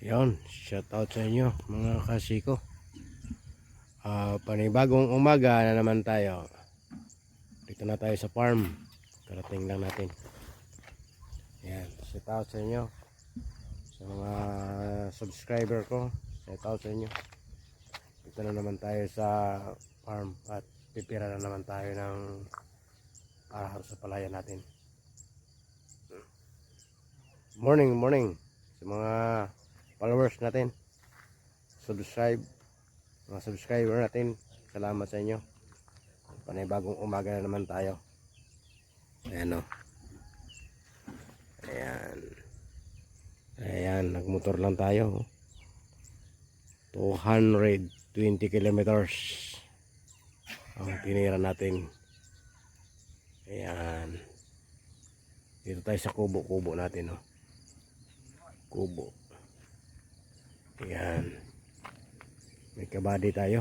Yon, shout out sa inyo mga kasiko. Ah, panibagong umaga na naman tayo. Dito na tayo sa farm. Karating lang natin. Yan, shout out sa inyo. Sa mga subscriber ko, shout out sa inyo. Dito na naman tayo sa farm at pipira na naman tayo ng araw sa palaya natin. Morning, morning sa mga followers natin. Subscribe, mga subscriber natin. Salamat sa inyo. Panibagong umaga na naman tayo. Ayan o. Ayan. Ayan, nagmotor lang tayo. 220 kilometers ang tinira natin. Ayan. Dito tayo sa kubo-kubo natin, oh. Kubo. Ayan. May kabady tayo.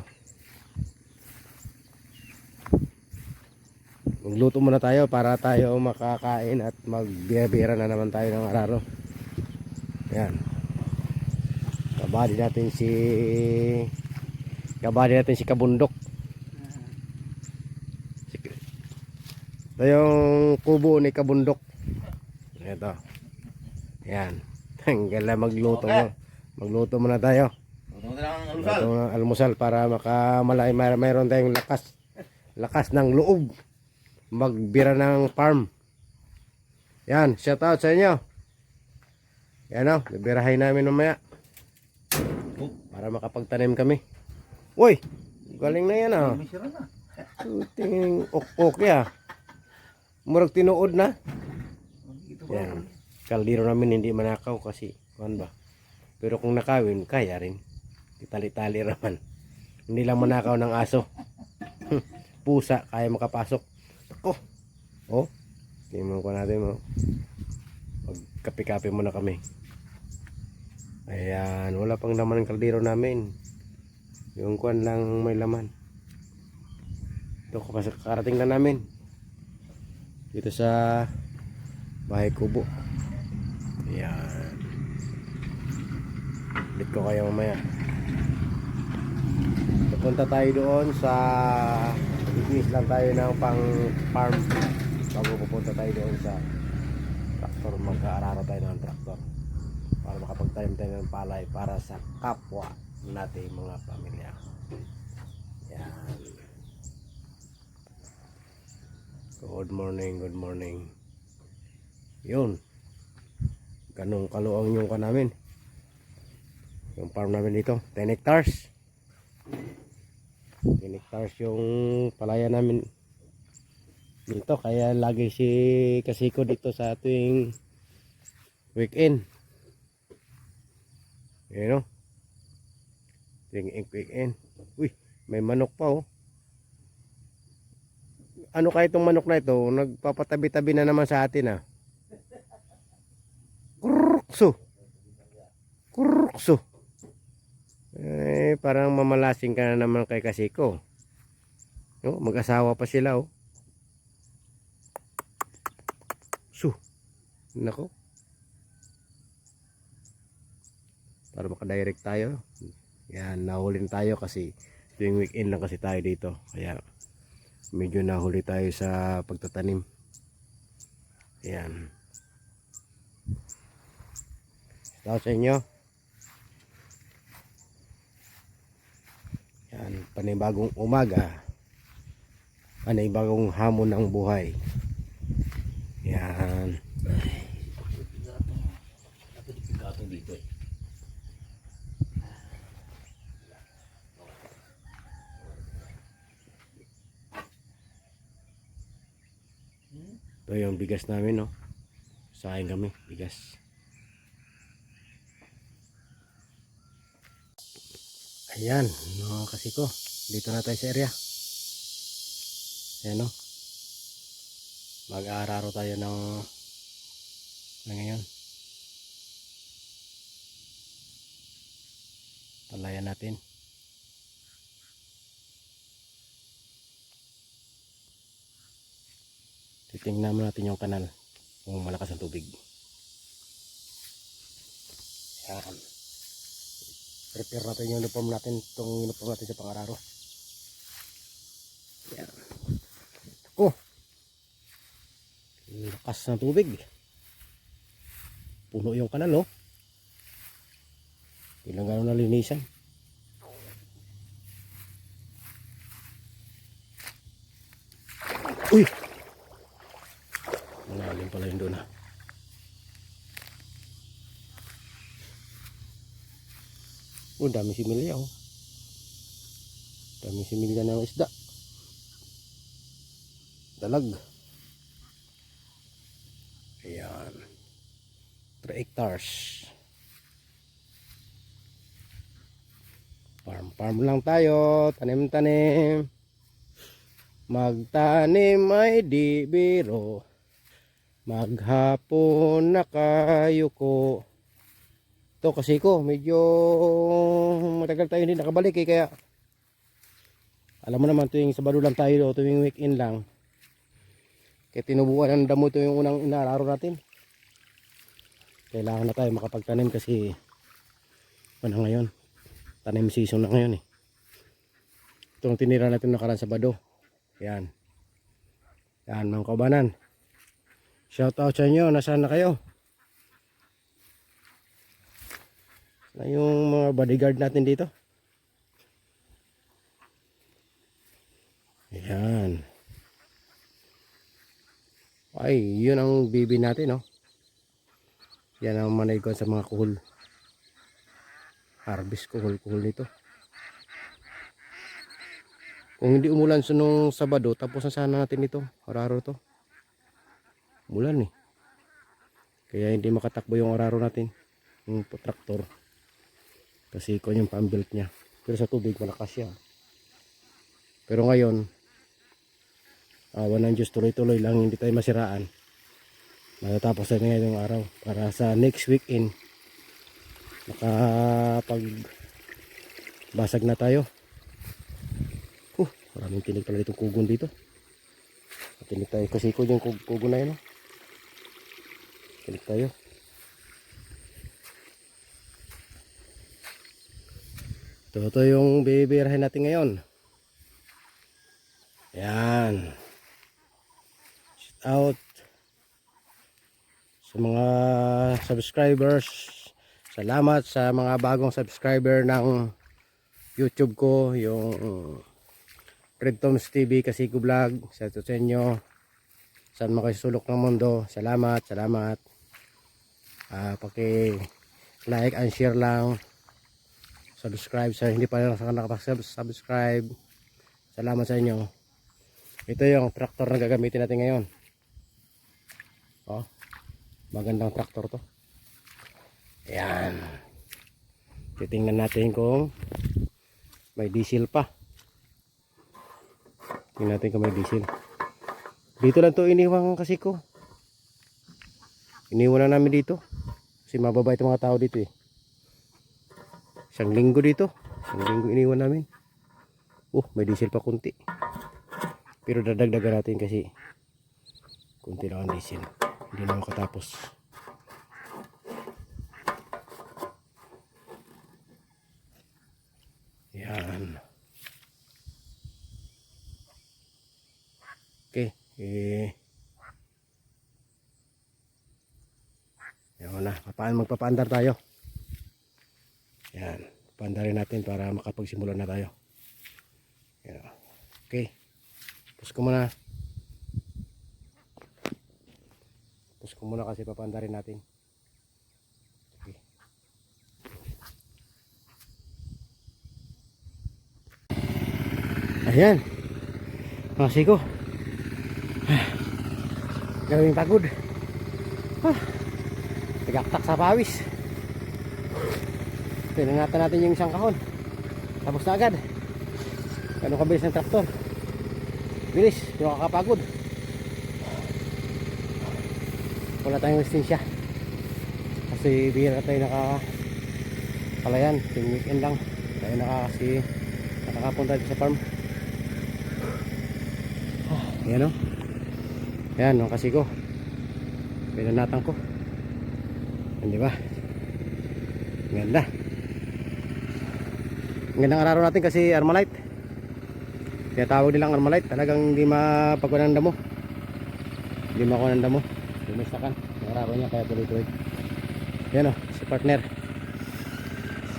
Magluto muna tayo para tayo makakain at magbira-bira na naman tayo ng araro. Ayan. Kabady natin si Kabady natin si Kabundok. Ito yung kubo ni Kabundok. Ito. Ayan. Tanggal na magluto mo. Magluto muna tayo. Ito na alusal. ang almusal para makamalay may, mayroon tayong lakas. Lakas ng loob. Magbira ng farm. Yan, shout out sa inyo. Yan o, bibirahin namin mamaya. Para makapagtanim kami. Uy, galing na yan ah. Na. Tingin ok-ok ah. Murag tinuod na. Yan. Kaldero namin hindi manakaw kasi, kuhan ba? Pero kung nakawin, kaya rin. Itali-tali raman. Hindi lang manakaw ng aso. Pusa, kaya makapasok. Ako. Oh. Tingnan ko natin mo. Magkape-kape muna kami. Ayan, wala pang laman ng kaldero namin. Yung kuhan lang may laman. Ito kapag karating na namin. Dito sa bahay kubo. Ayan. Ulit ko kayo mamaya. Pupunta tayo doon sa Bigis lang tayo ng pang farm bago pupunta tayo doon sa traktor magkaararo tayo ng traktor para makapagtanim tayo ng palay para sa kapwa natin mga pamilya. Yan. Good morning good morning. Yun. Ganong kaluang yung ka namin yung farm namin dito 10 hectares. 10 hectares yung palaya namin dito. Kaya lagi si kasiko dito sa tuwing weekend. Yun o tuwing weekend. Uy may manok pa oh. Ano kaya itong manok na ito? Nagpapatabi-tabi na naman sa atin ah. Kurukso! Kurukso eh, parang mamalasing ka na naman kay Kasiko. No, mag-asawa pa sila, oh. Su. Nako. Para makadirect tayo. Yan, nahulin tayo kasi tuwing weekend lang kasi tayo dito. Kaya medyo nahuli tayo sa pagtatanim. Yan. Out sa inyo. Yan, panibagong umaga. Panibagong hamon ng buhay. Yan. Dito eh. Ito yung bigas namin, no. Saing kami, bigas. Ayan, mga kasiko. Dito na tayo sa area. Ayan, no. Mag-aararo tayo ng na ngayon. Palayan natin. Titingnan mo natin yung kanal kung malakas ang tubig. Yan. Prepare natin yung uniform natin itong uniform natin sa pangararo. Yan. Ako. Lakas ng tubig. Puno yung kanal oh. Ilang gano'n nalinisan. Uy! Malalim pala yun doon ah Oh, dami similya oh. Dami similya ng isda. Dalag. Ayan. 3 hectares. Farm farm lang tayo. Tanim-tanim. Magtanim ay di biro. Maghapon na kayo ko. Ito kasi ko, medyo matagal tayo hindi nakabalik eh, kaya alam mo naman tuwing Sabado lang tayo, tuwing weekend lang. Kaya tinubuan ng damo ito yung unang inararo natin. Kailangan na tayo makapagtanim kasi ano ngayon, tanim season na ngayon eh. Itong tinira natin nakaraan Sabado. Yan. Yan mga kabanan. Shout out sa inyo, nasaan na kayo? Na yung mga bodyguard natin dito. Ayan. Ay, yun ang bibi natin, no? Yan ang manay ko sa mga kuhol. Harvest kuhol, kuhol nito. Kung hindi umulan sa nung Sabado, tapos na sana natin ito. Araro to. Umulan eh. Kaya hindi makatakbo yung araro natin. Yung traktor. Kasi ikaw yung pang-built niya. Pero sa tubig, malakas siya. Pero ngayon, awa ng Diyos, tuloy-tuloy lang, hindi tayo masiraan. Matatapos na ngayon yung araw. Para sa next weekend, makapag basag na tayo. Huh, maraming tinig pala ditong kugon dito. Tinig tayo. Kasi ko yung kug- kugon na yun. oh. Tinig tayo. Ito, ito yung bibirahin natin ngayon. Yan. Shout out sa mga subscribers. Salamat sa mga bagong subscriber ng YouTube ko, yung Red Toms TV Kasiko Vlog. Sa ito sa inyo. Saan mo kayo sulok ng mundo. Salamat, salamat. Ah, paki like and share lang subscribe sa hindi pa rin nakapag-subscribe. Salamat sa inyo. Ito yung tractor na gagamitin natin ngayon. Oh. Magandang tractor to. Ayan. Titingnan natin kung may diesel pa. Tingnan natin kung may diesel. Dito lang to iniwang kasi ko. Iniwan na namin dito. Kasi mababait ang mga tao dito eh. Isang linggo dito. Isang linggo iniwan namin. Oh, may diesel pa kunti. Pero dadagdagan natin kasi kunti lang ang diesel. Hindi na makatapos. Yan. Okay. Eh. Yan na. Papaan magpapaandar tayo. Yan. Pandarin natin para makapagsimula na tayo. Yan. Okay. Tapos ko muna. Tapos ko muna kasi papandarin natin. Okay. Ayan. Mga siko. Gawing pagod. Ah. Tagaktak sa pawis. Pinangatan natin yung isang kahon. Tapos na agad. Ganun kabilis ng traktor. Bilis, hindi makakapagod. Wala tayong resistensya. Kasi bihira tayo naka palayan. Yung weekend lang. Tayo naka kasi nakakapunta dito sa farm. Oh, yan o. Yan, ang kasi ko. Pinanatan ko. Hindi ba? Ganda. Ang gandang araw natin kasi Armalite. Kaya tawag nilang Armalite. Talagang hindi mapagkuha ng damo. Hindi makuha ng damo. Lumistakan. Ang araw niya kaya tuloy-tuloy. Yan o, si partner.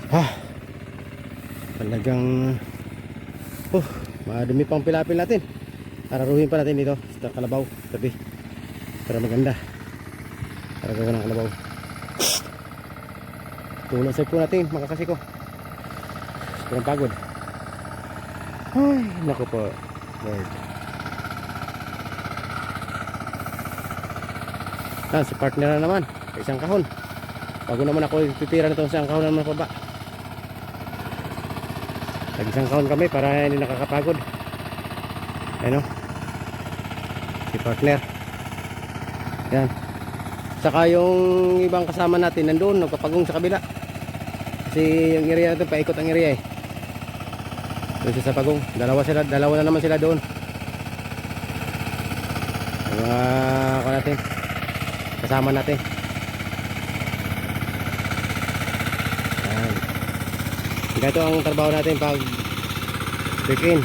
Ah, talagang oh, madumi pang pilapil natin. Araruhin pa natin dito sa kalabaw, tabi. Para maganda. Para gawin ng kalabaw. Tulong sa po natin, mga kasiko. Sobrang pagod. Ay, naku po. Lord. Ah, si partner na naman. Sa isang kahon. Bago naman ako titira nito sa kahon naman pa ba. Tag isang kahon kami para hindi nakakapagod. Ano? Si partner. Yan. Saka yung ibang kasama natin nandoon, nagpapagong sa kabila. Kasi yung area natin, paikot ang area eh. Doon sa pagong. Dalawa sila, dalawa na naman sila doon. Mga ako natin. Kasama natin. Yan. Ganito ang trabaho natin pag check-in.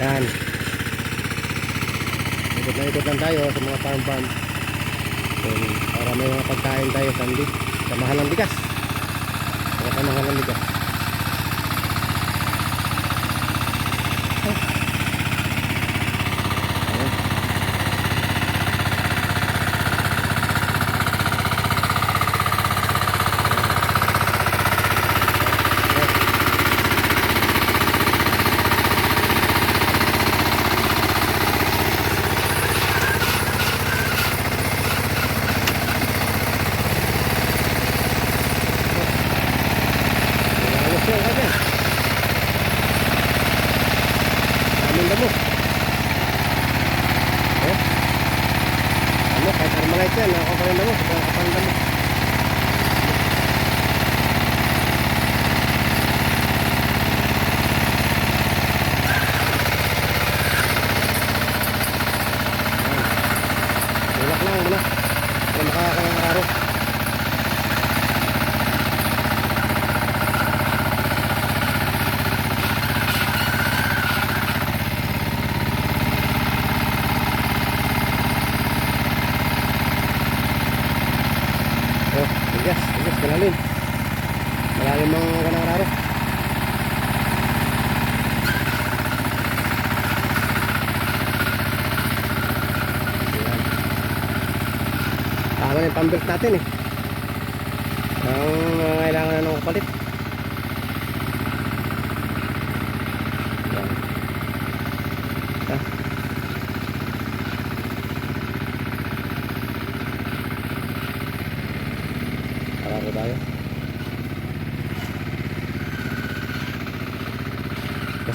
Yan. Ikot na ikot lang tayo sa mga farm. Yan, para may mga pagkain tayo sa. Sa mahal ng bigas. Sa mahal ng bigas. Ayos yan kanya. Daming damo. Oh. Ano, kahit armalite yan, nakakapal ng damo. Sobrang kapal ng damo. Tulak lang muna. Para makakakang araw. Oh, bigas, malalim. Malalim ang kanang raro. Tama na yung pambelt natin eh. Ang mga kailangan na ng kapalit. Ayan. Ah. Araro tayo.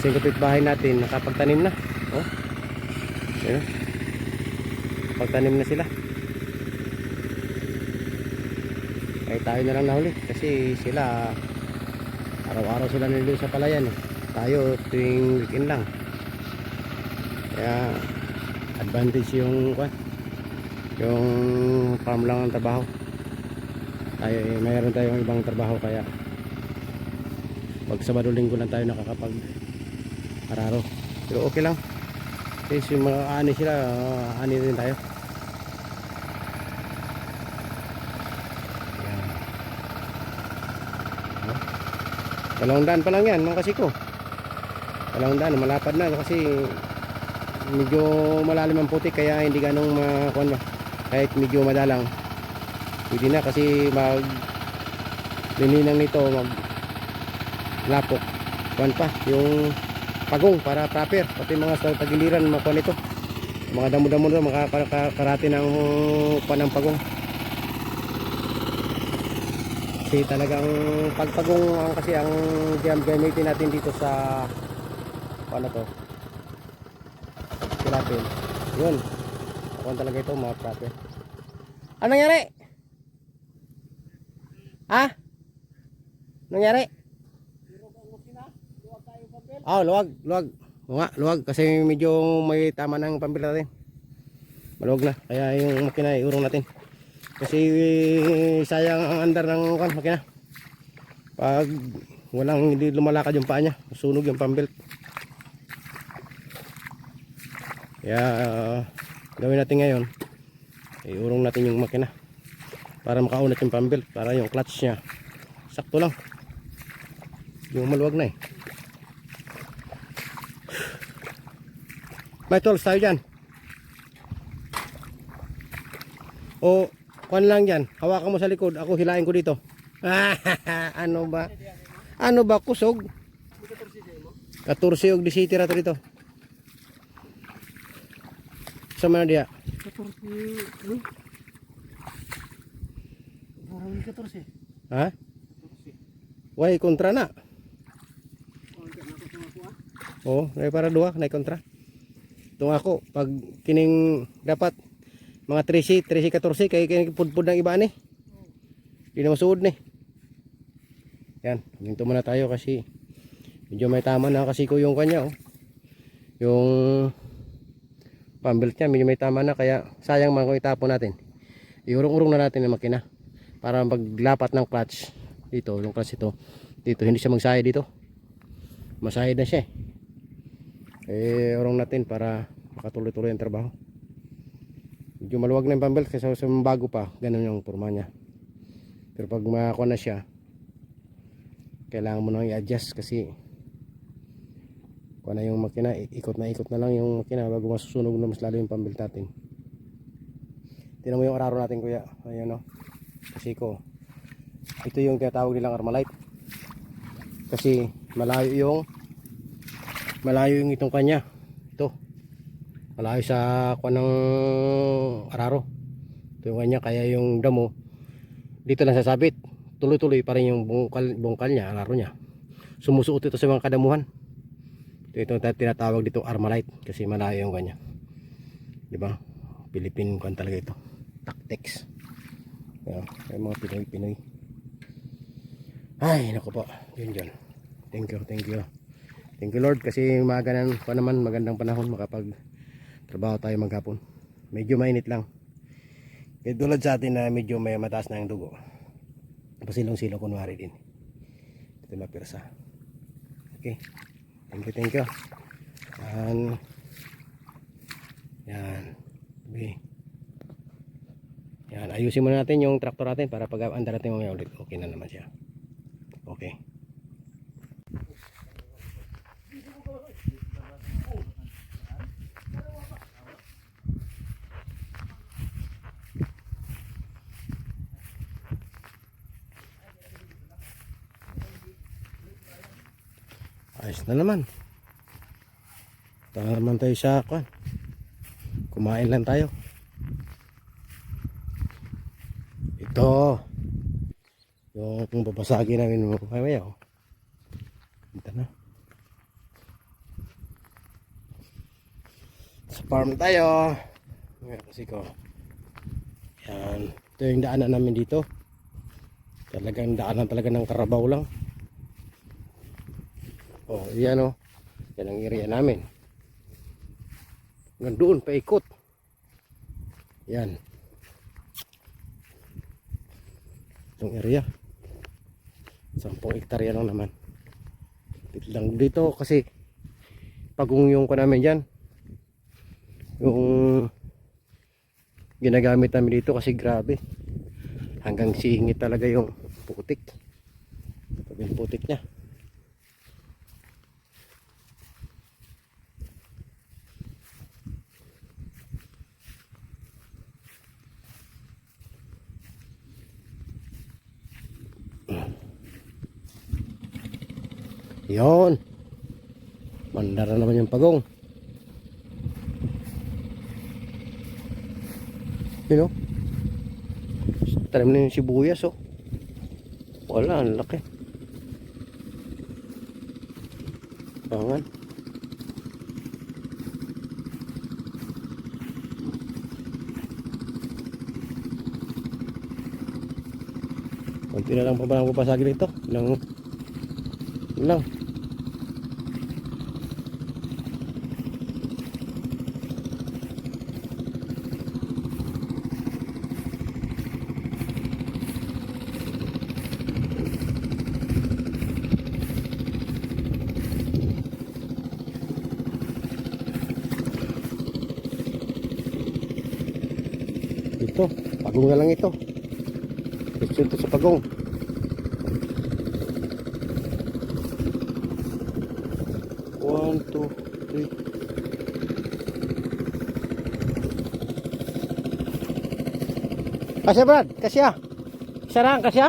Kasi yung kapitbahay natin nakapagtanim na. Oh. Ayan. Pagtanim na sila. Kaya tayo na lang nahuli kasi sila araw-araw sila nililiw sa palayan eh. Tayo tuwing weekend lang. Kaya advantage yung kwan. Yung farm lang ang trabaho tayo eh, mayroon tayong ibang trabaho kaya pag Sabado Linggo lang tayo nakakapag araro pero okay lang. Kasi yung mga ani sila uh, ani rin tayo. Yan. Oh. dalawang daan pa lang yan mga kasiko. Dalawang daan malapad na. Kasi medyo malalim ang putik kaya hindi ganong makuan ba. Kahit medyo madalang. Pwede na kasi mag lininang nito mag lapok kuan pa yung pagong para proper. Pati mga sa tagiliran makuha nito mga damo-damo doon makakarati ng kuan ng pagong. Kasi talagang pagpagong ang kasi ang gam- gamitin natin dito sa na to. Tilapil yun. Kuan talaga ito mga proper. Anong nangyari? Ha? Nangyari? Ah, luwag, luwag. Oo nga, luwag kasi medyo may tama ng pambila natin. Maluwag na. Kaya yung makina iurong natin. Kasi sayang ang andar ng kan makina. Pag walang hindi lumalakad yung paa niya sunog yung pambelt kaya gawin natin ngayon iurong natin yung makina para makaunat yung pambelt para yung clutch niya sakto lang yung maluwag na eh may tools tayo dyan o kuan lang dyan hawakan mo sa likod. Ako hilain ko dito. Ano ba? Ano ba kusog? 14 og 17 rato dito. Sa mana dia 14, ano? Parang 14. ha? Way kontra na. Oh, nay para dua, nay kontra. Tung ako pag kining dapat mga 13, 13 14 kay kining pudpud ng iba ni. Di na masuod ni. Yan, hinto muna tayo kasi medyo may tama na kasi ko yung kanya oh. Yung pambelt niya medyo may tama na kaya sayang man kung itapon natin. Iurong-urong na natin ang makina para paglapat ng clutch dito, yung clutch ito. Dito hindi siya magsaya dito. Masayad na siya eh eh orong natin para makatuloy-tuloy ang trabaho. Medyo maluwag na yung pambelt kasi sa bago pa. Ganun yung forma niya. Pero pag makakuha na siya kailangan mo nang i-adjust kasi kuha na yung makina ikot na ikot na lang yung makina bago masusunog na mas lalo yung pambelt natin. Tinan mo yung araro natin kuya. Ayan o kasi ko ito yung tinatawag nilang armalite. Kasi malayo yung malayo yung itong kanya. Ito. Malayo sa kuha ng araro. Ito yung kanya kaya yung damo. Dito lang sasabit. Tuloy tuloy pa rin yung bungkal, bungkal niya araro niya. Sumusuot ito sa mga kadamuhan. Ito yung tinatawag dito armalite kasi malayo yung kanya. Di ba? Philippine kwan talaga ito. Tactics. Yeah, mga Pinoy Pinoy. Ay naku po. Yun yun. Thank you thank you Thank you Lord kasi maganan pa naman magandang panahon makapag trabaho tayo maghapon. Medyo mainit lang. Kaya tulad sa atin na medyo may mataas na ang dugo. Pasilong-silong kunwari din. Ito mapirsa. Okay. Thank you, thank you. Yan. Yan. Okay. Yan. Ayusin muna natin yung traktor natin para pag andar natin mamaya ulit. Okay na naman siya. Okay. Na naman. Tara naman tayo sa kwan. Kumain lang tayo. Ito. Yung kung babasagin namin mo. Ay, maya, oh. Ito na. Sa farm tayo. Ngayon kasi ko. Yan. Ito yung daanan namin dito. Talagang daanan talaga ng karabaw lang. Oh, yan oh. Yan ang area namin. Hanggang doon, paikot. Yan. Itong area. Sampung hektarya lang naman. Lang dito kasi pagong yung ko namin dyan. Yung ginagamit namin dito kasi grabe. Hanggang singit talaga yung putik. Sabi yung putik niya. Yon. Mandara naman yung pagong. Yun o. Tanim na yung sibuyas o. Wala, ang laki. Pangan. Kunti na lang pa ba ang papasagin ito? Lang, lang. ito. Pagong na lang ito. Gusto ito sa pagong. One, two, three. Kasya Brad, kasya. Isa lang, kasya.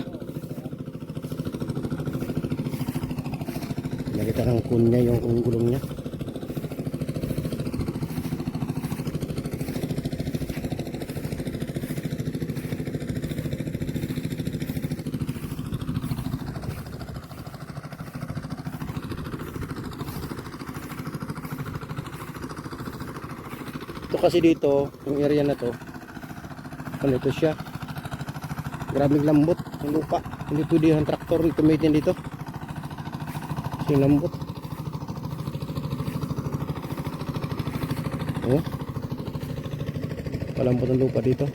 Nakita ng kunya yung gulong niya. Kasi dito, yung area na to, ano ito siya? Grabing lambot ng lupa. Hindi pwede yung traktor gamitin dito. Kasi lambot. Oh. Palambot ang lupa dito.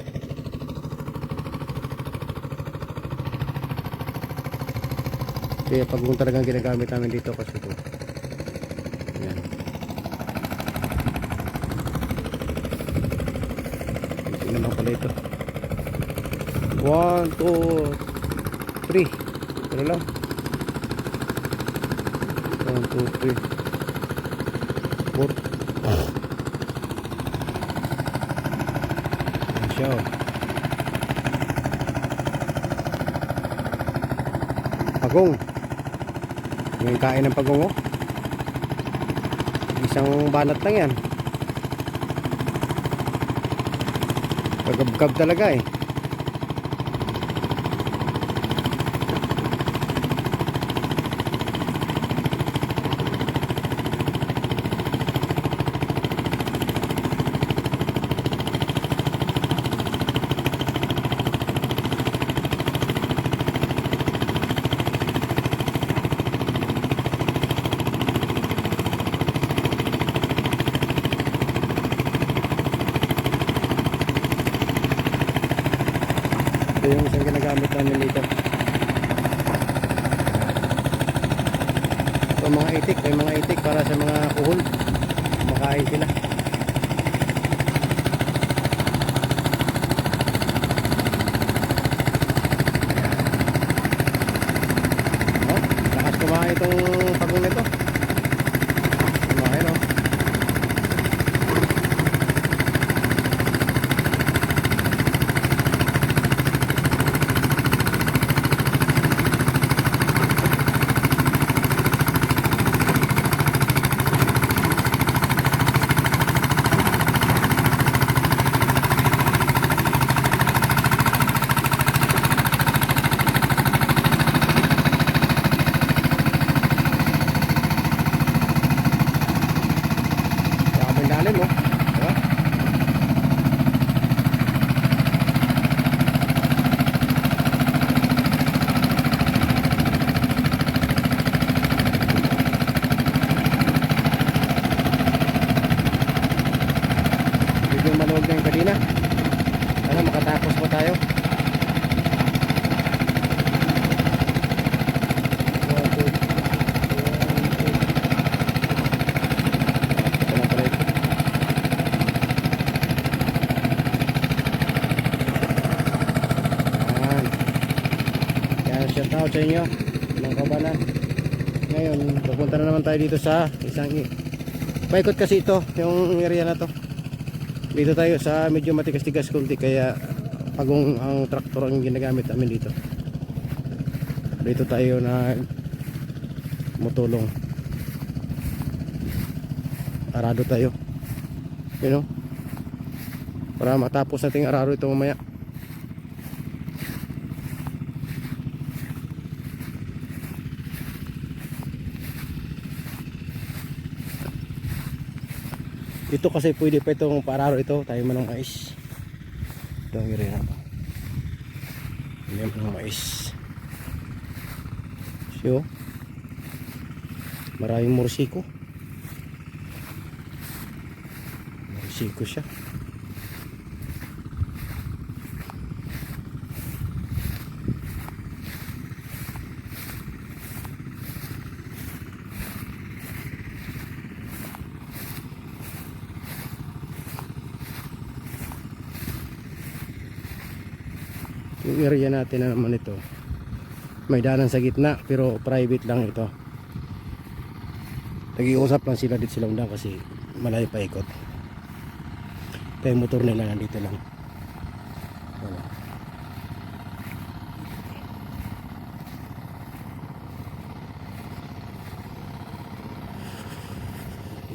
Kaya pag talagang ginagamit namin dito kasi ito. Yan. Ito naman pala ito. One, two, three. Ano lang? One, two, three. Four. Ayan siya oh. Pagong. Yung kain ng pagong oh. Isang banat lang yan. Kagabgab talaga eh. Ito yung isang ginagamit namin dito. Ito mga itik, may mga itik para sa mga kuhol. Makain sila. Oh, lakas kumain itong pagong nito. Kumain oh. Daming lalim oh. Diba? Medyo maluwag na yung kanina. Sana makatapos po tayo. One, two, one, two. Ito na pala ito. Yan. Yan, shout out sa inyo, mga kabanan. Ngayon, pupunta na naman tayo dito sa isang Paikot kasi ito, yung area na to. Dito tayo sa medyo matigas-tigas kunti kaya pagong ang traktor ang ginagamit namin dito. Dito tayo na mutulong. Arado tayo. You know? Para matapos nating araro ito mamaya. Ito kasi pwede pa itong pararo ito. Tayo man ng mais. Ito ang area na to. Yan ang mais. So, maraming morsiko. Morsiko siya. Area natin na naman ito. May daanan sa gitna pero private lang ito. Nag-iusap lang sila dito silang kasi malayo pa ikot. Kaya motor nila nandito lang. Wala.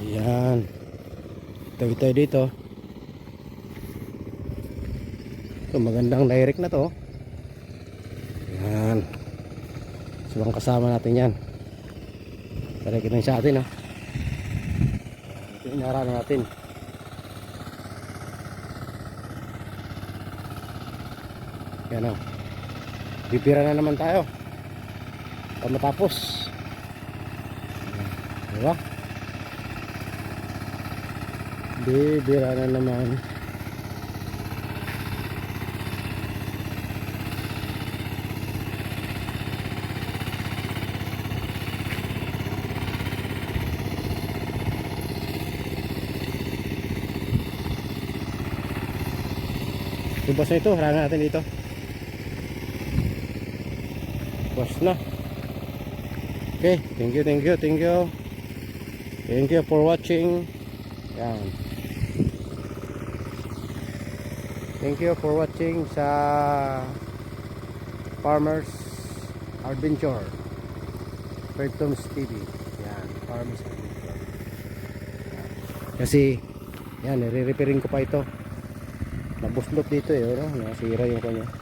Yan. Tawid tayo dito. Ito magandang direct na to. Yan. Silang kasama natin yan. Tara kita sa atin ha. Ito inaraan natin. Yan o. Bipira na naman tayo. Para matapos. Diba? Bibira na naman. Yung boss na ito, harang natin dito. Boss na. Okay, thank you, thank you, thank you. Thank you for watching. Yan. Thank you for watching sa Farmers Adventure. Bertoms TV. Yan, Farmers Adventure. Kasi, yan, nire-repairing ko pa ito. Nabuslot dito eh, ano? Nasira yung kanya.